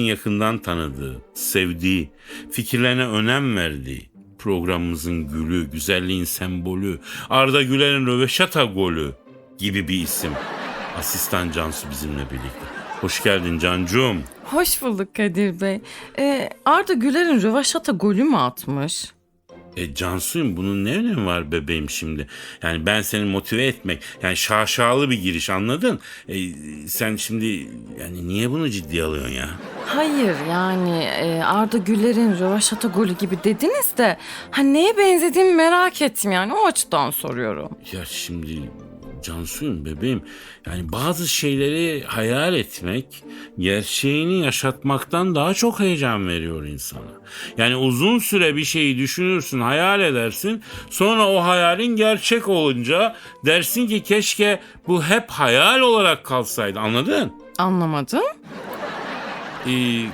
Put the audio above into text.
yakından tanıdığı, sevdiği, fikirlerine önem verdiği, programımızın gülü, güzelliğin sembolü, Arda Güler'in röveşata golü gibi bir isim. Asistan Cansu bizimle birlikte. Hoş geldin Cancuğum. Hoş bulduk Kadir Bey. Ee, Arda Güler'in rövaşata golü mü atmış? E Cansu'yum bunun ne önemi var bebeğim şimdi? Yani ben seni motive etmek, yani şaşalı bir giriş anladın? E, sen şimdi yani niye bunu ciddiye alıyorsun ya? Hayır yani e, Arda Güler'in rövaşata golü gibi dediniz de ha neye benzediğimi merak ettim yani o açıdan soruyorum. Ya şimdi Cansu'yum bebeğim. Yani bazı şeyleri hayal etmek gerçeğini yaşatmaktan daha çok heyecan veriyor insana. Yani uzun süre bir şeyi düşünürsün, hayal edersin. Sonra o hayalin gerçek olunca dersin ki keşke bu hep hayal olarak kalsaydı. Anladın? Anlamadım. Ee,